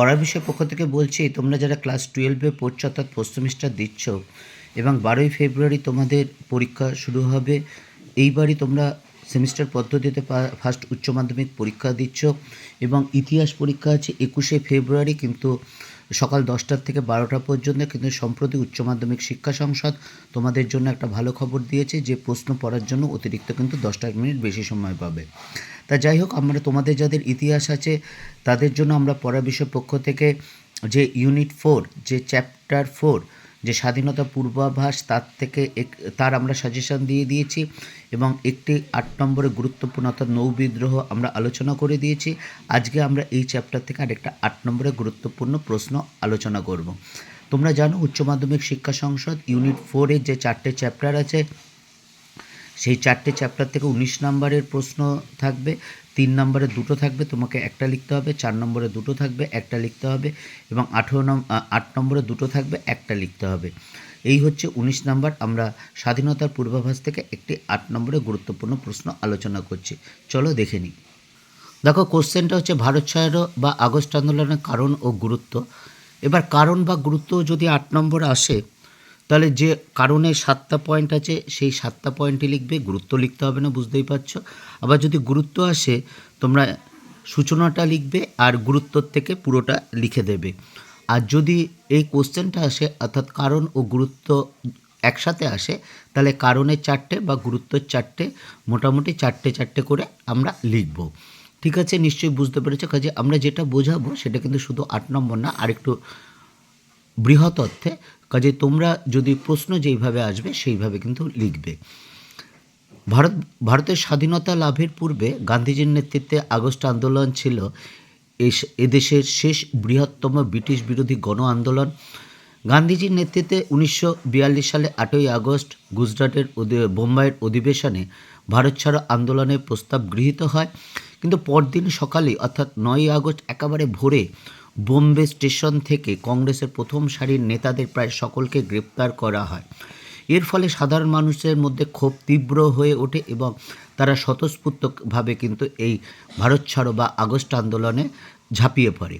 পড়ার বিষয় পক্ষ থেকে বলছি, তোমরা যারা ক্লাস টুয়েলভে পড়ছো অর্থাৎ পোস্ট সেমিস্টার দিচ্ছ এবং বারোই ফেব্রুয়ারি তোমাদের পরীক্ষা শুরু হবে, এইবারই তোমরা সেমিস্টার পদ্ধতিতে ফার্স্ট উচ্চ মাধ্যমিক পরীক্ষা দিচ্ছ এবং ইতিহাস পরীক্ষা আছে একুশে ফেব্রুয়ারি কিন্তু সকাল দশটার থেকে বারোটা পর্যন্ত কিন্তু সম্প্রতি উচ্চ মাধ্যমিক শিক্ষা সংসদ তোমাদের জন্য একটা ভালো খবর দিয়েছে যে প্রশ্ন পড়ার জন্য অতিরিক্ত কিন্তু দশটা মিনিট বেশি সময় পাবে। তা যাই হোক, আমরা তোমাদের যাদের ইতিহাস আছে, তাদের জন্য আমরা পড়া বিষয় পক্ষ থেকে যে ইউনিট ফোর যে চ্যাপ্টার ফোর যে স্বাধীনতা পূর্বাভাস, তার থেকে এক তার আমরা সাজেশন দিয়ে দিয়েছি এবং একটি আট নম্বরে গুরুত্বপূর্ণ অর্থাৎ নৌ বিদ্রোহ আমরা আলোচনা করে দিয়েছি। আজকে আমরা এই চ্যাপ্টার থেকে আরেকটা আট নম্বরে গুরুত্বপূর্ণ প্রশ্ন আলোচনা করব। তোমরা জানো, উচ্চ মাধ্যমিক শিক্ষা সংসদ ইউনিট ফোরে যে চারটে চ্যাপ্টার আছে সেই চারটে চ্যাপ্টার থেকে উনিশ নম্বরের প্রশ্ন থাকবে, তিন নম্বরে দুটো থাকবে, তোমাকে একটা লিখতে হবে, চার নম্বরে দুটো থাকবে, একটা লিখতে হবে এবং আঠেরো নম আট নম্বরে দুটো থাকবে, একটা লিখতে হবে। এই হচ্ছে উনিশ নাম্বার, আমরা স্বাধীনতার পূর্বাভাস থেকে একটি আট নম্বরে গুরুত্বপূর্ণ প্রশ্ন আলোচনা করছি। চলো দেখে নিই। দেখো, কোশ্চেনটা হচ্ছে ভারত ছাড়ো বা আগস্ট আন্দোলনের কারণ ও গুরুত্ব। এবার কারণ বা গুরুত্ব যদি আট নম্বর আসে তাহলে যে কারণে সাতটা পয়েন্ট আছে, সেই সাতটা পয়েন্টই লিখবে, গুরুত্ব লিখতে হবে না, বুঝতেই পারছ? আবার যদি গুরুত্ব আসে, তোমরা সূচনাটা লিখবে আর গুরুত্বর থেকে পুরোটা লিখে দেবে। আর যদি এই কোশ্চেনটা আসে, অর্থাৎ কারণ ও গুরুত্ব একসাথে আসে, তাহলে কারণের চারটে বা গুরুত্বের চারটে, মোটামুটি চারটে চারটে করে আমরা লিখব। ঠিক আছে? নিশ্চয়ই বুঝতে পেরেছ? কাজে আমরা যেটা বোঝাবো, সেটা কিন্তু শুধু আট নম্বর না, আরেকটু বৃহৎ অর্থে কাজে তোমরা যদি প্রশ্ন যেইভাবে আসবে, সেইভাবে কিন্তু লিখবে। ভারত, ভারতের স্বাধীনতা লাভের পূর্বে গান্ধীজির নেতৃত্বে আগস্ট আন্দোলন ছিল এদেশের শেষ বৃহত্তম ব্রিটিশ বিরোধী গণ আন্দোলন। গান্ধীজির নেতৃত্বে উনিশশো বিয়াল্লিশ সালে আটই আগস্ট গুজরাটের বোম্বাইয়ের অধিবেশনে ভারত ছাড়ো আন্দোলনের প্রস্তাব গৃহীত হয়। কিন্তু পরদিন সকালে অর্থাৎ নয়ই আগস্ট, একেবারে ভোরে বোম্বে স্টেশন থেকে কংগ্রেসের প্রথম সারির নেতাদের প্রায় সকলকে গ্রেপ্তার করা হয়। এর ফলে সাধারণ মানুষের মধ্যে ক্ষোভ তীব্র হয়ে ওঠে এবং তারা স্বতঃস্ফূর্তভাবে কিন্তু এই ভারত ছাড়ো বা আগস্ট আন্দোলনে ঝাঁপিয়ে পড়ে।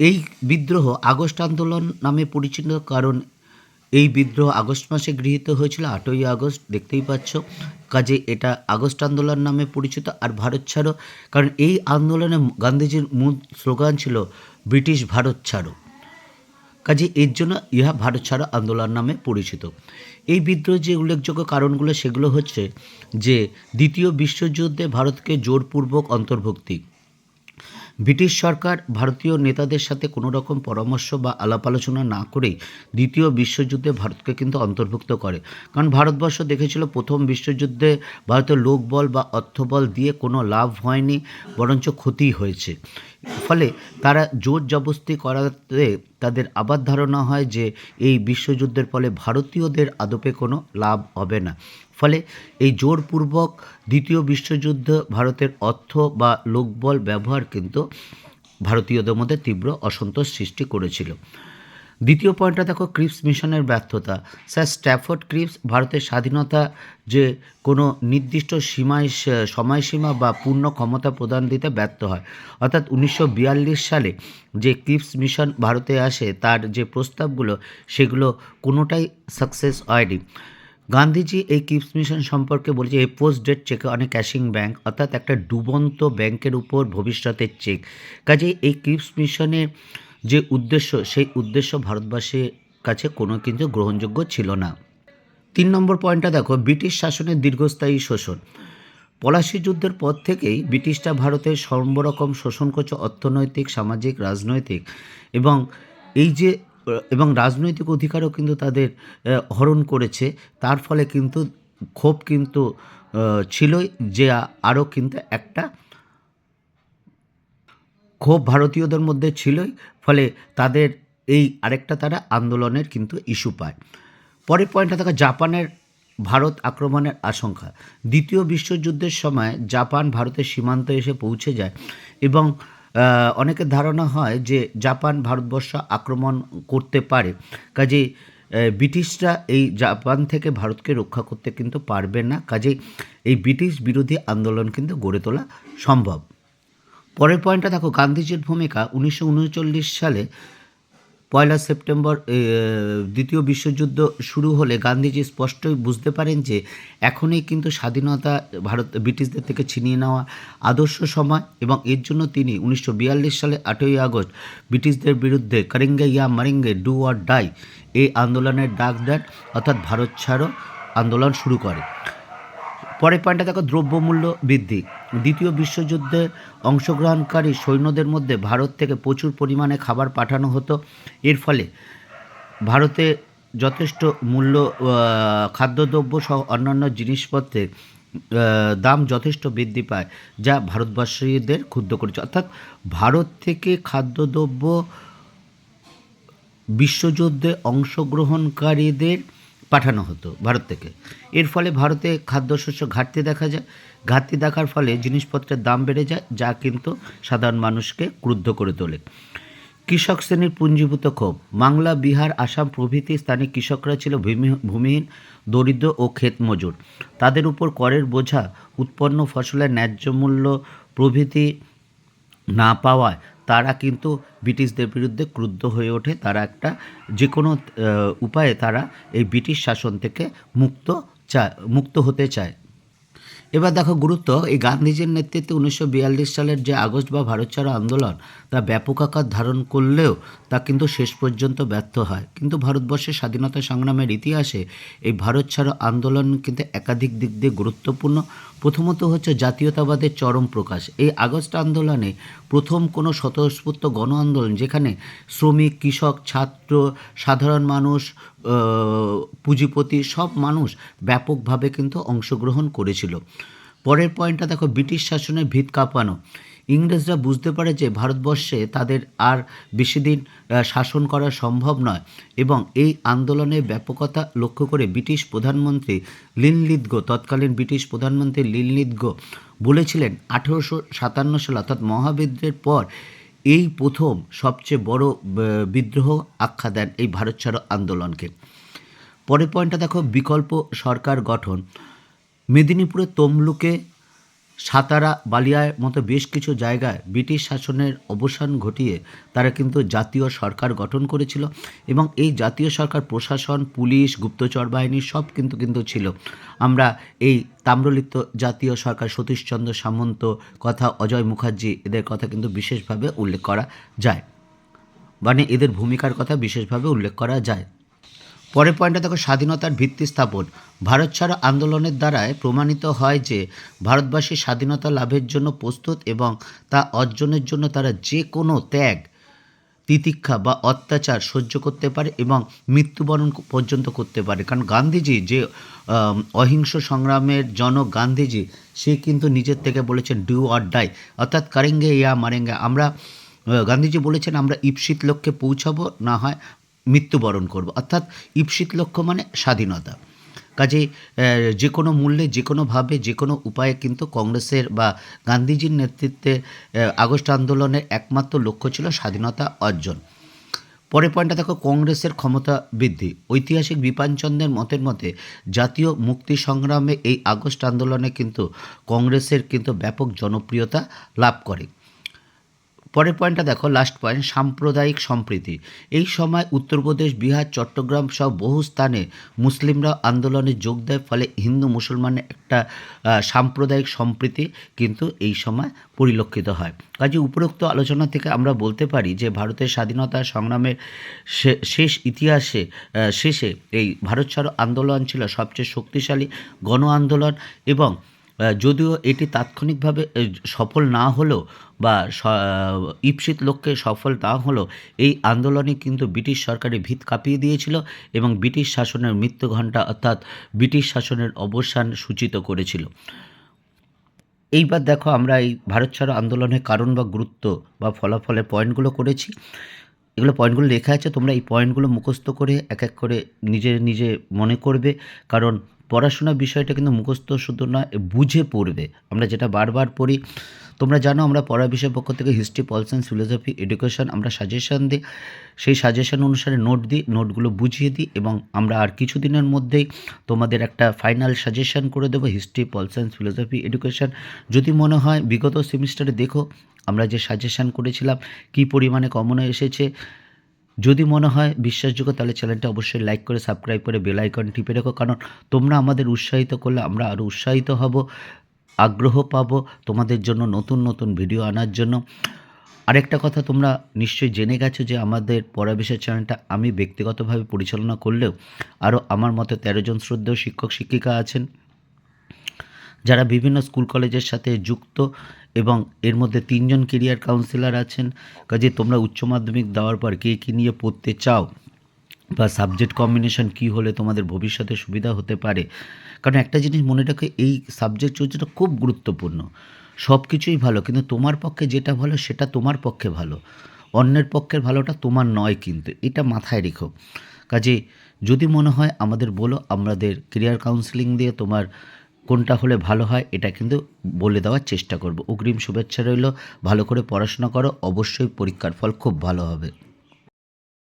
এই বিদ্রোহ আগস্ট আন্দোলন নামে পরিচিত কারণ এই বিদ্রোহ আগস্ট মাসে গৃহীত হয়েছিল, আটই আগস্ট, দেখতেই পাচ্ছ। কাজে এটা আগস্ট আন্দোলন নামে পরিচিত, আর ভারত ছাড়ো, কারণ এই আন্দোলনে গান্ধীজির মূল স্লোগান ছিল, ব্রিটিশ ভারত ছাড়ো। কাজে এর জন্য ইহা ভারত ছাড়ো আন্দোলন নামে পরিচিত। এই বিদ্রোহ যে উল্লেখযোগ্য কারণগুলো, সেগুলো হচ্ছে যে, দ্বিতীয় বিশ্বযুদ্ধে ভারতকে জোরপূর্বক অন্তর্ভুক্তি। ব্রিটিশ সরকার ভারতীয় নেতাদের সাথে কোনো রকম পরামর্শ বা আলাপ আলোচনা না করেই দ্বিতীয় বিশ্বযুদ্ধে ভারতকে কিন্তু অন্তর্ভুক্ত করে। কারণ ভারতবর্ষ দেখেছিল প্রথম বিশ্বযুদ্ধে ভারতের লোকবল বা অর্থবল দিয়ে কোনো লাভ হয়নি, বরঞ্চ ক্ষতি হয়েছে। ফলে তারা জোর জবস্তি করাতে তাদের আবার ধারণা হয় যে এই বিশ্বযুদ্ধের ফলে ভারতীয়দের আদপে কোনো লাভ হবে না। ফলে এই জোরপূর্বক দ্বিতীয় বিশ্বযুদ্ধ ভারতের অর্থ বা লোকবল ব্যবহার কিন্তু ভারতীয়দের মধ্যে তীব্র অসন্তোষ সৃষ্টি করেছিল। দ্বিতীয় পয়েন্টটা দেখো, ক্রিপস মিশনের ব্যর্থতা। স্যার স্ট্যাফোর্ড ক্রিপস ভারতের স্বাধীনতা যে কোনো নির্দিষ্ট সীমায়, সময়সীমা বা পূর্ণ ক্ষমতা প্রদান দিতে ব্যর্থ হয়। অর্থাৎ উনিশশো বিয়াল্লিশ সালে যে ক্রিপস মিশন ভারতে আসে, তার যে প্রস্তাবগুলো, সেগুলো কোনোটাই সাকসেস হয়নি। গান্ধীজি এই কিপস মিশন সম্পর্কে বলেছে, এই পোস্ট ডেট চেকে অনেক ক্যাশিং ব্যাংক, অর্থাৎ একটা ডুবন্ত ব্যাংকের উপর ভবিষ্যতের চেক। কাজে এই কিপস মিশনের যে উদ্দেশ্য, সেই উদ্দেশ্য ভারতবাসীর কাছে কোনো কিন্তু গ্রহণযোগ্য ছিল না। তিন নম্বর পয়েন্টটা দেখো, ব্রিটিশ শাসনের দীর্ঘস্থায়ী শোষণ। পলাশি যুদ্ধের পর থেকেই ব্রিটিশরা ভারতের সর্বরকম শোষণ করছে অর্থনৈতিক, সামাজিক, রাজনৈতিক এবং এই যে এবং রাজনৈতিক অধিকারও কিন্তু তাদের হরণ করেছে। তার ফলে কিন্তু ক্ষোভ কিন্তু ছিলই যে আরও কিন্তু একটা ক্ষোভ ভারতীয়দের মধ্যে ছিলই, ফলে তাদের এই আরেকটা তারা আন্দোলনের কিন্তু ইস্যু পায়। পরের পয়েন্টটা থাকা জাপানের ভারত আক্রমণের আশঙ্কা। দ্বিতীয় বিশ্বযুদ্ধের সময় জাপান ভারতের সীমান্ত এসে পৌঁছে যায় এবং অনেকের ধারণা হয় যে জাপান ভারতবর্ষ আক্রমণ করতে পারে। কাজে ব্রিটিশরা এই জাপান থেকে ভারতকে রক্ষা করতে কিন্তু পারবে না। কাজেই এই ব্রিটিশ বিরোধী আন্দোলন কিন্তু গড়ে তোলা সম্ভব। পরের পয়েন্টটা দেখো, গান্ধীজির ভূমিকা উনিশশো উনচল্লিশ সালে পয়লা সেপ্টেম্বর দ্বিতীয় বিশ্বযুদ্ধ শুরু হলে গান্ধীজি স্পষ্টই বুঝতে পারেন যে এখনই কিন্তু স্বাধীনতা ভারত, ব্রিটিশদের থেকে ছিনিয়ে নেওয়া আদর্শ সময় এবং এর জন্য তিনি উনিশশো বিয়াল্লিশ সালে আটই আগস্ট ব্রিটিশদের বিরুদ্ধে করেঙ্গে ইয়া মারেঙ্গে ডু আর ডাই এই আন্দোলনের ডাক দেন, অর্থাৎ ভারত ছাড়ো আন্দোলন শুরু করে। পরের পয়েন্টটা দেখো, দ্রব্যমূল্য বৃদ্ধি। দ্বিতীয় বিশ্বযুদ্ধে অংশগ্রহণকারী সৈন্যদের মধ্যে ভারত থেকে প্রচুর পরিমাণে খাবার পাঠানো হতো। এর ফলে ভারতে যথেষ্ট মূল্য খাদ্যদ্রব্য সহ অন্যান্য জিনিসপত্রের দাম যথেষ্ট বৃদ্ধি পায়, যা ভারতবাসীদের ক্ষুব্ধ করেছে। অর্থাৎ ভারত থেকে খাদ্যদ্রব্য বিশ্বযুদ্ধে অংশগ্রহণকারীদের পাঠানো হতো ভারত থেকে। এর ফলে ভারতে খাদ্যশস্য ঘাটতি দেখা যায়। ঘাটতি দেখার ফলে জিনিসপত্রের দাম বেড়ে যায়, যা কিন্তু সাধারণ মানুষকে ক্রুদ্ধ করে তোলে। কৃষক শ্রেণির পুঞ্জীভূত ক্ষোভ। বাংলা, বিহার, আসাম প্রভৃতি স্থানে কৃষকরা ছিল ভূমি- ভূমিহীন, দরিদ্র ও ক্ষেত মজুর তাদের উপর করের বোঝা উৎপন্ন ফসলের ন্যায্য মূল্য প্রভৃতি না পাওয়ায় তারা কিন্তু ব্রিটিশদের বিরুদ্ধে ক্রুদ্ধ হয়ে ওঠে। তারা একটা যে কোনো উপায়ে তারা এই ব্রিটিশ শাসন থেকে মুক্ত চায়, মুক্ত হতে চায়। এবার দেখো গুরুত্ব, এই গান্ধীজির নেতৃত্বে উনিশশো বিয়াল্লিশ সালের যে আগস্ট বা ভারত ছাড়ো আন্দোলন, তা ব্যাপক আকার ধারণ করলেও তা কিন্তু শেষ পর্যন্ত ব্যর্থ হয়। কিন্তু ভারতবর্ষের স্বাধীনতা সংগ্রামের ইতিহাসে এই ভারত ছাড়ো আন্দোলন কিন্তু একাধিক দিক দিয়ে গুরুত্বপূর্ণ। প্রথমত হচ্ছে জাতীয়তাবাদের চরম প্রকাশ। এই আগস্ট আন্দোলনে প্রথম কোনো স্বতঃস্ফূর্ত গণ আন্দোলন যেখানে শ্রমিক, কৃষক, ছাত্র, সাধারণ মানুষ পুঁজিপতি সব মানুষ ব্যাপকভাবে কিন্তু অংশগ্রহণ করেছিল। পরের পয়েন্টটা দেখো, ব্রিটিশ শাসনে ভিত কাঁপানো। ইংরেজরা বুঝতে পারে যে ভারতবর্ষে তাদের আর বেশি দিন শাসন করা সম্ভব নয় এবং এই আন্দোলনের ব্যাপকতা লক্ষ্য করে ব্রিটিশ প্রধানমন্ত্রী লিনলিদগো তৎকালীন ব্রিটিশ প্রধানমন্ত্রী লিনলিদগো বলেছিলেন, আঠেরোশো সাতান্ন সাল অর্থাৎ মহাবিদ্রোহের পর এই প্রথম সবচেয়ে বড় বিদ্রোহ আখ্যা দেন এই ভারত ছাড়ো আন্দোলনকে। পরের পয়েন্টটা দেখো, বিকল্প সরকার গঠন। মেদিনীপুরের তমলুকে সাতারা বালিয়ার মতো বেশ কিছু জায়গায় ব্রিটিশ শাসনের অবসান ঘটিয়ে তারা কিন্তু জাতীয় সরকার গঠন করেছিল এবং এই জাতীয় সরকার প্রশাসন, পুলিশ, গুপ্তচর বাহিনী সব কিন্তু কিন্তু ছিল। আমরা এই তাম্রলিপ্ত জাতীয় সরকার সতীশচন্দ্র সামন্ত কথা, অজয় মুখার্জি এদের কথা কিন্তু বিশেষভাবে উল্লেখ করা যায়। মানে এদের ভূমিকার কথা বিশেষভাবে উল্লেখ করা যায়। পরের পয়েন্টটা দেখো, স্বাধীনতার ভিত্তি স্থাপন। ভারত ছাড়ো আন্দোলনের দ্বারায় প্রমাণিত হয় যে, ভারতবাসী স্বাধীনতা লাভের জন্য প্রস্তুত এবং তা অর্জনের জন্য তারা যে কোনো ত্যাগ, তিতিক্ষা বা অত্যাচার সহ্য করতে পারে এবং মৃত্যুবরণ পর্যন্ত করতে পারে। কারণ গান্ধীজি যে অহিংস সংগ্রামের জনক গান্ধীজি, সে কিন্তু নিজের থেকে বলেছেন ডু অর ডাই অর্থাৎ কারেঙ্গে ইয়া মারেঙ্গে। আমরা গান্ধীজি বলেছেন, আমরা ঈপ্সিত লক্ষ্যে পৌঁছাবো, না হয় মৃত্যুবরণ করব। অর্থাৎ ঈপ্সিত লক্ষ্য মানে স্বাধীনতা। আহ, যে কোনো মূল্যে যে কোনোভাবে যে কোনো উপায়ে কিন্তু কংগ্রেসের বা গান্ধীজির নেতৃত্বে আগস্ট আন্দোলনের একমাত্র লক্ষ্য ছিল স্বাধীনতা অর্জন। পরের পয়েন্টটা দেখো কংগ্রেসের ক্ষমতা বৃদ্ধি। ঐতিহাসিক বিপানচন্দ্রের মতের মতে জাতীয় মুক্তি সংগ্রামে এই আগস্ট আন্দোলনে কিন্তু কংগ্রেসের কিন্তু ব্যাপক জনপ্রিয়তা লাভ করে। পরের পয়েন্টটা দেখো লাস্ট পয়েন্ট সাম্প্রদায়িক সম্প্রীতি। এই সময় উত্তরপ্রদেশ, বিহার, চট্টগ্রাম সহ বহু স্থানে মুসলিমরা আন্দোলনে যোগ দেয়, ফলে হিন্দু মুসলমানের একটা সাম্প্রদায়িক সম্প্রীতি কিন্তু এই সময় পরিলক্ষিত হয়। কাজে উপরোক্ত আলোচনা থেকে আমরা বলতে পারি যে, ভারতের স্বাধীনতা সংগ্রামের শেষ ইতিহাসে শেষে এই ভারত ছাড়ো আন্দোলন ছিল সবচেয়ে শক্তিশালী গণ আন্দোলন এবং যদিও এটি তাৎক্ষণিকভাবে সফল না হলেও বা ঈপ্সিত লক্ষ্যে সফল না হলেও এই আন্দোলনে কিন্তু ব্রিটিশ সরকারের ভিত কাঁপিয়ে দিয়েছিল এবং ব্রিটিশ শাসনের মৃত্যু ঘণ্টা অর্থাৎ ব্রিটিশ শাসনের অবসান সূচিত করেছিল। এইবার দেখো আমরা এই ভারত ছাড়ো আন্দোলনের কারণ বা গুরুত্ব বা ফলাফলের পয়েন্টগুলো করেছি। এগুলো পয়েন্টগুলো লেখা আছে, তোমরা এই পয়েন্টগুলো মুখস্থ করে এক এক করে নিজে নিজে মনে করবে। কারণ পড়াশোনার বিষয়টা কিন্তু মুখস্থ শুধু নয়, বুঝে পড়বে। আমরা যেটা বারবার পড়ি, তোমরা জানো আমরা পড়া বিষয়ের পক্ষ থেকে history pol science philosophy education আমরা সাজেশন দিই। সেই সাজেশন অনুসারে নোট দিই নোটগুলো বুঝিয়ে দিই এবং আমরা আর কিছুদিনের মধ্যেই তোমাদের একটা ফাইনাল সাজেশন করে দেবো history pol science philosophy education যদি মনে হয়, বিগত সেমিস্টারে দেখো, আমরা যে সাজেশান করেছিলাম, কী পরিমাণে কমনও এসেছে যদি মনে হয় বিশ্বাসযোগ্য, তাহলে চ্যানেলটা অবশ্যই লাইক করে সাবস্ক্রাইব করে বেল আইকন টিপে রেখো। কারণ তোমরা আমাদের উৎসাহিত করলে আমরা আরও উৎসাহিত হব, আগ্রহ পাব তোমাদের জন্য নতুন নতুন ভিডিও আনার জন্য। আরেকটা কথা তোমরা নিশ্চয়ই জেনে গেছো যে আমাদের পড়াবিষয় চ্যানেলটা আমি ব্যক্তিগতভাবে পরিচালনা করলেও আরও আমার মতো তেরো জন শ্রদ্ধেয় শিক্ষক, শিক্ষিকা আছেন। যারা বিভিন্ন স্কুল কলেজের সাথে যুক্ত এবং এর মধ্যে তিনজন কেরিয়ার কাউন্সিলর আছেন। কাজে তোমরা উচ্চ মাধ্যমিক দেওয়ার পর কে কী নিয়ে পড়তে চাও বা সাবজেক্ট কম্বিনেশন কী হলে তোমাদের ভবিষ্যতে সুবিধা হতে পারে? কারণ একটা জিনিস মনে রাখো, এই সাবজেক্ট চর্চাটা খুব গুরুত্বপূর্ণ। সব কিছুই ভালো, কিন্তু তোমার পক্ষে যেটা ভালো সেটা তোমার পক্ষে ভালো। অন্যের পক্ষের ভালোটা তোমার নয় কিন্তু, এটা মাথায় রেখো। কাজে যদি মনে হয় আমাদের বলো, আমাদের কেরিয়ার কাউন্সিলিং দিয়ে তোমার কোনটা হলে ভালো হয়, এটা কিন্তু বলে দেওয়ার চেষ্টা করব। অগ্রিম শুভেচ্ছা রইল। ভালো করে পড়াশোনা করো, অবশ্যই পরীক্ষার ফল খুব ভালো হবে।